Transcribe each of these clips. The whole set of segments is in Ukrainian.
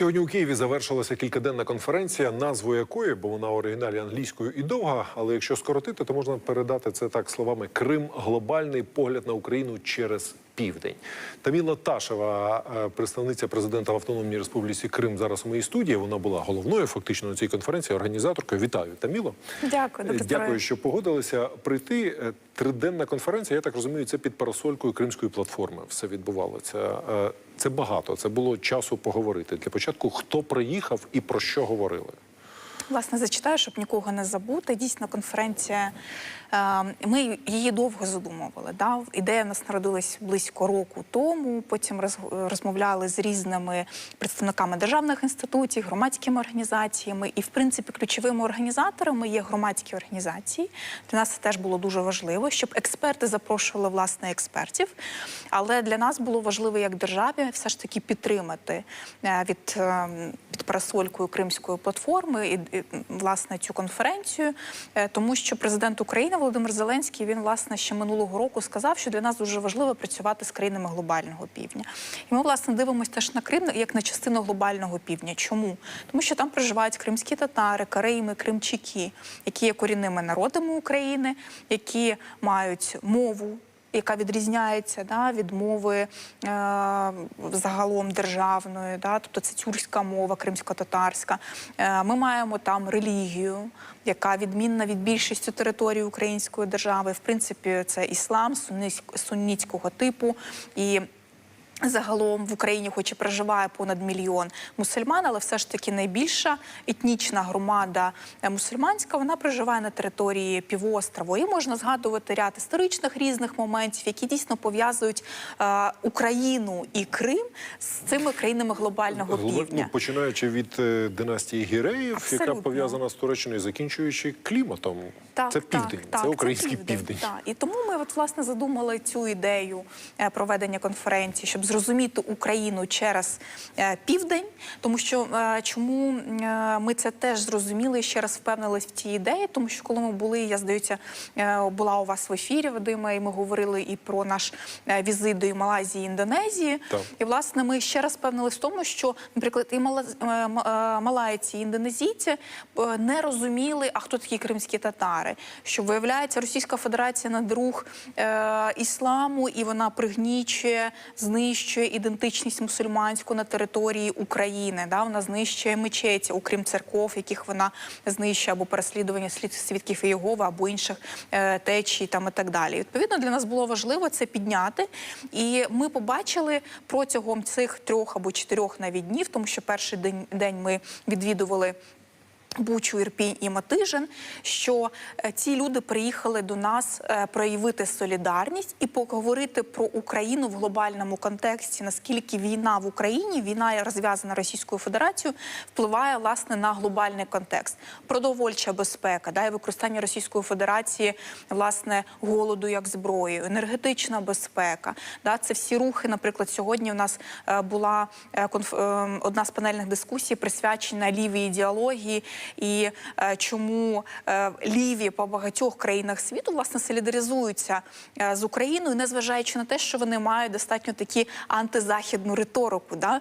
Сьогодні у Києві завершилася кількаденна конференція, назву якої, бо вона оригіналі англійською і довга, але якщо скоротити, то можна передати це так словами Крим глобальний погляд на Україну через південь. Таміла Ташева, е, представниця президента в Автономній Республіці Крим, зараз у моїй студії. Вона була головною фактично на цій конференції, організаторкою. Вітаю, Таміло. Дякую, добре Дякую, що погодилися прийти. Е, Триденна конференція, я так розумію, це під парасолькою Кримської платформи. Все відбувалося. Е, Це багато. Це було часу поговорити. Для початку, хто приїхав і про що говорили. Власне, зачитаю, щоб нікого не забути. Дійсно, конференція. Е, Ми її довго задумували. Да? Ідея в нас народилась близько року тому. Потім розмовляли з різними представниками державних інституцій, громадськими організаціями. І, в принципі, ключовими організаторами є громадські організації. Для нас це теж було дуже важливо, щоб експерти запрошували власне експертів. Але для нас було важливо як державі все ж таки підтримати е, від е, під парасолькою Кримської платформи і, і, власне цю конференцію, е, тому що президент України Володимир Зеленський він власне ще минулого року сказав, що для нас дуже важливо працювати з країнами глобального півдня. І ми власне дивимося теж на Крим як на частину глобального півдня. Чому? Тому що там проживають кримські татари, карейми, кримчаки, які є корінними народами України, які мають мову яка відрізняється да, від мови е, загалом державної, да, тобто це тюркська мова, кримсько-татарська. Е, ми маємо там релігію, яка відмінна від більшості території української держави. В принципі, це іслам сунніцького типу і. Загалом в Україні, хоч і проживає понад мільйон мусульман, але все ж таки найбільша етнічна громада е, мусульманська вона проживає на території півострову. І можна згадувати ряд історичних різних моментів, які дійсно пов'язують е, Україну і Крим з цими країнами глобального півдня. Ну, починаючи від е, династії Гіреїв, яка пов'язана з Туреччиною, закінчуючи кліматом. Так, це південь, так, це український південь. Так. І тому ми от, власне задумали цю ідею е, проведення конференції, щоб зрозуміти Україну через е, південь. Тому що е, чому ми це теж зрозуміли і ще раз впевнились в цій ідеї, тому що коли ми були, я здається, була у вас в ефірі, Вадиме, і ми говорили і про наш візит до Малайзії, і Індонезії. Так. І власне ми ще раз впевнились в тому, що, наприклад, і малайці, і індонезійці не розуміли, а хто такі кримські татари. Що виявляється, Російська Федерація на друг е, ісламу, і вона пригнічує, знищує ідентичність мусульманську на території України. Да? Вона знищує мечеті, окрім церков, яких вона знищує або переслідування слід свідків Єгови, або інших е, течій там і так далі. Відповідно, для нас було важливо це підняти. І ми побачили протягом цих трьох або чотирьох навіть днів, тому що перший день, день ми відвідували. Бучу, Ірпінь і Матижин, що е, ці люди приїхали до нас е, проявити солідарність і поговорити про Україну в глобальному контексті, наскільки війна в Україні, війна розв'язана Російською Федерацією, впливає власне на глобальний контекст. Продовольча безпека, да, і використання Російської Федерації власне голоду як зброї, енергетична безпека. Да, це всі рухи. Наприклад, сьогодні у нас е, була е, е, одна з панельних дискусій присвячена лівій ідеології і е, чому е, ліві по багатьох країнах світу власне солідаризуються е, з Україною, незважаючи на те, що вони мають достатньо такі антизахідну риторику. Да?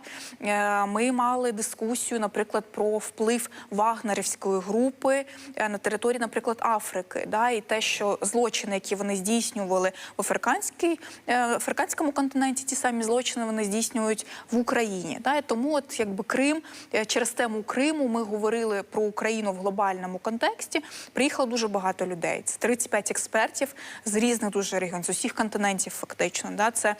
Ми мали дискусію, наприклад, про вплив вагнерівської групи на території, наприклад, Африки, да? і те, що злочини, які вони здійснювали в африканській африканському континенті, ті самі злочини вони здійснюють в Україні. Да? Тому, от якби Крим через тему Криму ми говорили про Україну в глобальному контексті. Приїхало дуже багато людей. Це 35 експертів з різних дуже регіонів, з усіх континентів, фактично. Да? Це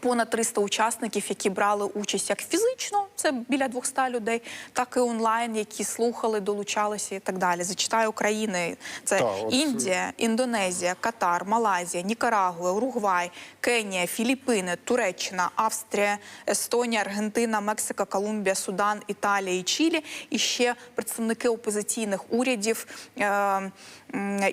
Понад 300 учасників, які брали участь як фізично, це біля 200 людей, так і онлайн, які слухали, долучалися і так далі. Зачитаю країни: це Та, Індія, Індонезія, Катар, Малайзія, Нікарагуа, Уругвай, Кенія, Філіппіни, Туреччина, Австрія, Естонія, Аргентина, Мексика, Колумбія, Судан, Італія і Чилі. І ще представники опозиційних урядів е,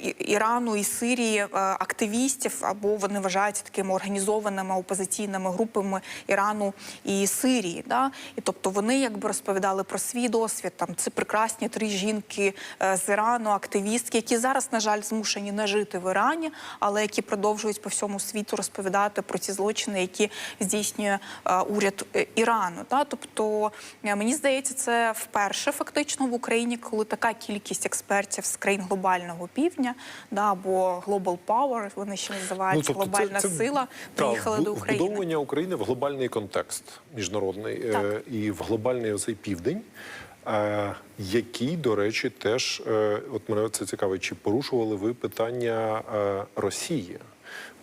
І- Ірану і Сирії, е, активістів або вони вважаються такими організованими опозиційними країнами, групами Ірану і Сирії. Да? І тобто вони якби розповідали про свій досвід. Там це прекрасні три жінки е, з Ірану, активістки, які зараз, на жаль, змушені не жити в Ірані, але які продовжують по всьому світу розповідати про ці злочини, які здійснює е, уряд е, Ірану. Да? Тобто мені здається, це вперше фактично в Україні, коли така кількість експертів з країн глобального півдня, да, або Global Power, вони ще називаються глобальна сила, приїхали та, до України. Вбудовування України в глобальний контекст міжнародний е, Так. і в глобальний оцей південь, е, який, до речі, теж е, от мене це цікавить, чи порушували ви питання Росії?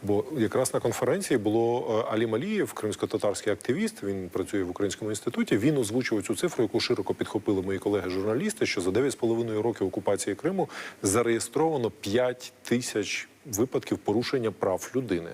Бо якраз на конференції було Алі Малієв, кримсько-татарський активіст. Він працює в українському інституті. Він озвучував цю цифру, яку широко підхопили мої колеги-журналісти. Що за 9,5 років окупації Криму зареєстровано 5 тисяч випадків порушення прав людини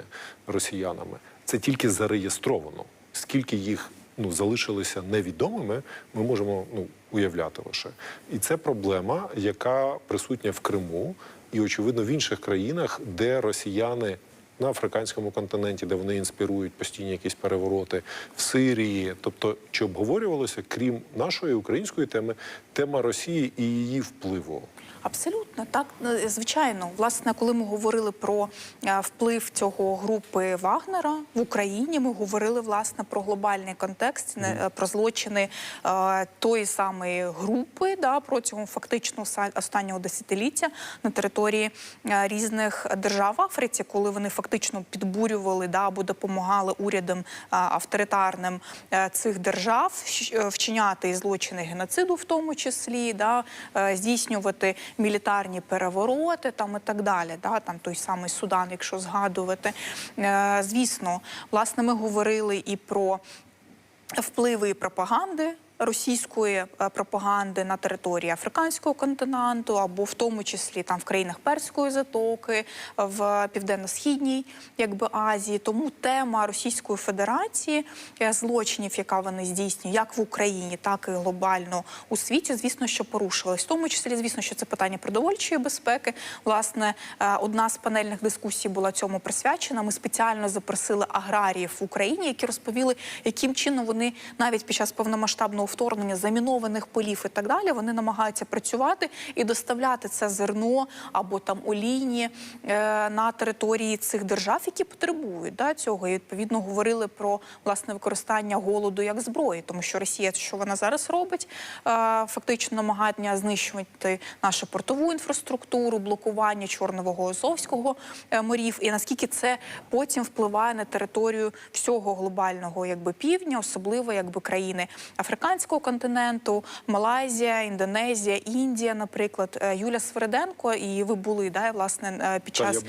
росіянами. Це тільки зареєстровано. Скільки їх ну залишилися невідомими, ми можемо ну уявляти лише. І це проблема, яка присутня в Криму, і очевидно в інших країнах, де росіяни. На африканському континенті, де вони інспірують постійні якісь перевороти в Сирії, тобто чи обговорювалося, крім нашої української теми, тема Росії і її впливу? Абсолютно так, е, звичайно. Власне, коли ми говорили про е, вплив цього групи Вагнера в Україні, ми говорили власне про глобальний контекст, е, про злочини е, тої самої групи да, протягом фактично останнього десятиліття на території різних держав Африці, коли вони фактично підбурювали да, або допомагали урядам авторитарним цих держав вчиняти злочини геноциду, в тому числі, да, здійснювати мілітарні перевороти там і так далі. Да, там той самий Судан, якщо згадувати. Е, Звісно, власне, ми говорили і про впливи пропаганди. Російської е, пропаганди на території африканського континенту, або в тому числі там в країнах Перської затоки, в південно-східній якби Азії. Тому тема Російської Федерації е, злочинів, яка вони здійснюють, як в Україні, так і глобально у світі, звісно, що порушилась. В тому числі, звісно, що це питання продовольчої безпеки. Власне, е, одна з панельних дискусій була цьому присвячена. Ми спеціально запросили аграріїв в Україні, які розповіли, яким чином вони навіть під час повномасштабного вторгнення замінованих полів і так далі, вони намагаються працювати і доставляти це зерно або там олійні е, на території цих держав, які потребують да, цього. І відповідно говорили про власне використання голоду як зброї, тому що Росія, що вона зараз робить, е, фактично намагання знищувати нашу портову інфраструктуру, блокування Чорного Азовського е, морів, і наскільки це потім впливає на територію всього глобального якби півдня, особливо якби країни африканського континенту, Малайзія, Індонезія, Індія, наприклад, Е, Юля Свериденко, і ви були да, власне е, під час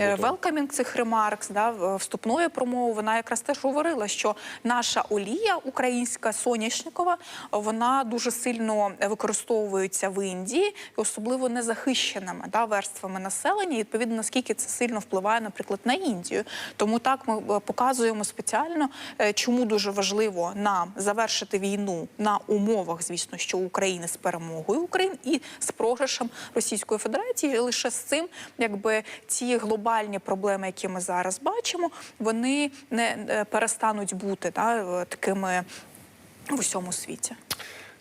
е, велкамінг цих ремаркс, да, в- вступної промови. Вона якраз теж говорила, що наша олія українська соняшникова, вона дуже сильно використовується в Індії, особливо незахищеними да, верствами населення. І відповідно наскільки це сильно впливає, наприклад, на Індію. Тому так ми е, показуємо спеціально, е, чому дуже важливо нам завершити війну на умовах, звісно, що України з перемогою України і з програшем Російської Федерації. І лише з цим, якби ці глобальні проблеми, які ми зараз бачимо, вони не е, перестануть бути да, е, такими в усьому світі.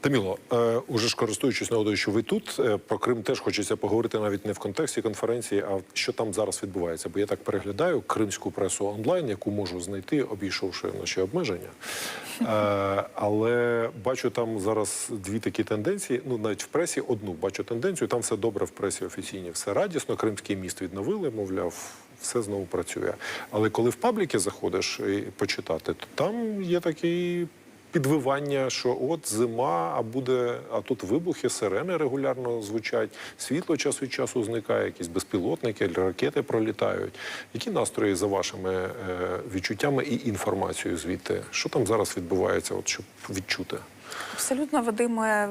Таміло, е, уже ж користуючись нагодою, що ви тут е, про Крим теж хочеться поговорити навіть не в контексті конференції, а що там зараз відбувається. Бо я так переглядаю кримську пресу онлайн, яку можу знайти, обійшовши наші обмеження. Е, але бачу там зараз дві такі тенденції. Ну навіть в пресі одну бачу тенденцію. Там все добре в пресі офіційній, все радісно. Кримський міст відновили, мовляв. Все знову працює. Але коли в пабліки заходиш і почитати, то там є такий підвивання, що от зима, а буде, а тут вибухи, сирени регулярно звучать, світло час від часу зникає, якісь безпілотники, ракети пролітають. Які настрої за вашими е, відчуттями і інформацією звідти? Що там зараз відбувається, от щоб відчути? Абсолютно, Вадиме,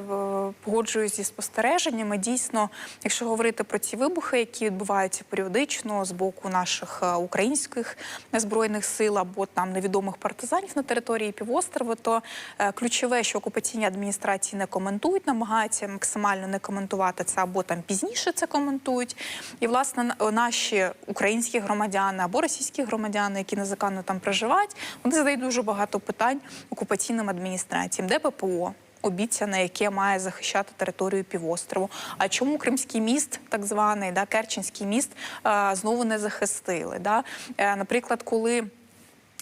погоджуюсь зі спостереженнями. Дійсно, якщо говорити про ці вибухи, які відбуваються періодично з боку наших е, українських збройних сил або там невідомих партизанів на території півострова, то е, ключове, що окупаційні адміністрації не коментують, намагаються максимально не коментувати це або там пізніше це коментують. І власне наші українські громадяни або російські громадяни, які незаконно там проживають, вони задають дуже багато питань окупаційним адміністраціям, де ППО. Обіцяне, яке має захищати територію півострову. А чому Кримський міст, так званий, да, Керченський міст, е, знову не захистили? Да? Е, Наприклад, коли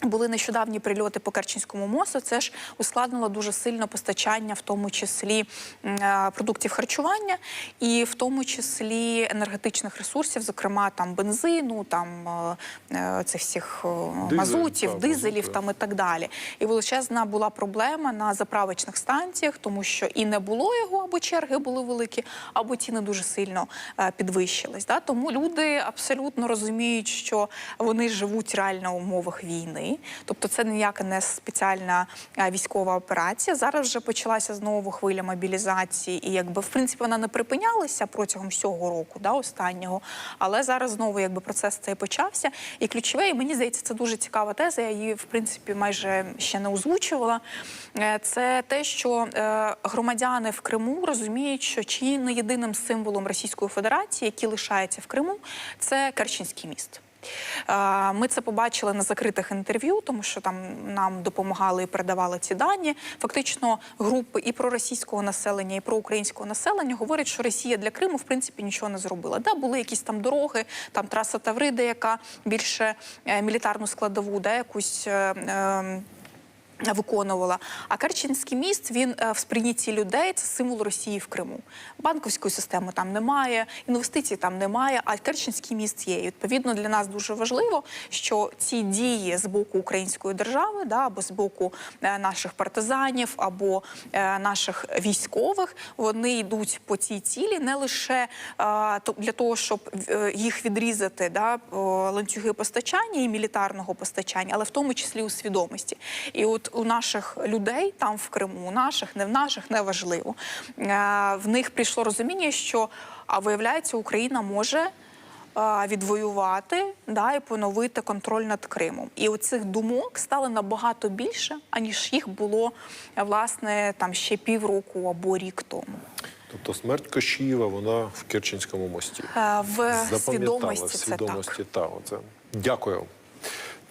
були нещодавні прильоти по Керченському мосту. Це ж ускладнило дуже сильно постачання, в тому числі е, продуктів харчування, і в тому числі енергетичних ресурсів, зокрема там бензину, там е, е, цих всіх Дизель, мазутів, так, дизелів мазути. там і так далі. І величезна була проблема на заправочних станціях, тому що і не було його, або черги були великі, або ціни дуже сильно підвищились. Да? Тому люди абсолютно розуміють, що вони живуть реально в умовах війни. Тобто це ніяка не спеціальна е, військова операція. Зараз вже почалася знову хвиля мобілізації, і якби в принципі вона не припинялася протягом всього року, да, останнього. Але зараз знову якби процес цей почався. І ключове, і мені здається, це дуже цікава теза. Я її в принципі майже ще не озвучувала. Е, Це те, що е, громадяни в Криму розуміють, що чи не єдиним символом Російської Федерації, який лишається в Криму, це Керченський міст. Е, Ми це побачили на закритих інтерв'ю, тому що там нам допомагали і передавали ці дані. Фактично, групи і проросійського населення, і проукраїнського населення говорять, що Росія для Криму в принципі нічого не зробила. Да, були якісь там дороги, там траса Тавриди, яка більше е, мілітарну складову, да, якусь. е, е, Виконувала. А Керченський міст він е, в сприйнятті людей це символ Росії в Криму. Банковської системи там немає, інвестицій там немає, а Керченський міст є. І відповідно для нас дуже важливо, що ці дії з боку української держави, да, або з боку е, наших партизанів, або е, наших військових, вони йдуть по цій цілі не лише для того, щоб їх відрізати, да, ланцюги постачання і мілітарного постачання, але в тому числі у свідомості. І от у наших людей там в Криму, у наших, не в наших, не важливо. Е, В них прийшло розуміння, що а виявляється, Україна може е, відвоювати да, і поновити контроль над Кримом. І оцих думок стало набагато більше, аніж їх було власне там ще півроку або рік тому. Тобто смерть Кошієва, вона в Керченському мості. Е, В свідомості в це так. Та, оце. Дякую.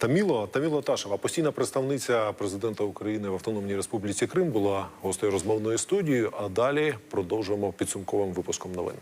Таміло, Таміло Ташева, постійна представниця президента України в Автономній Республіці Крим, була гостею розмовної студії. А далі продовжуємо підсумковим випуском новин.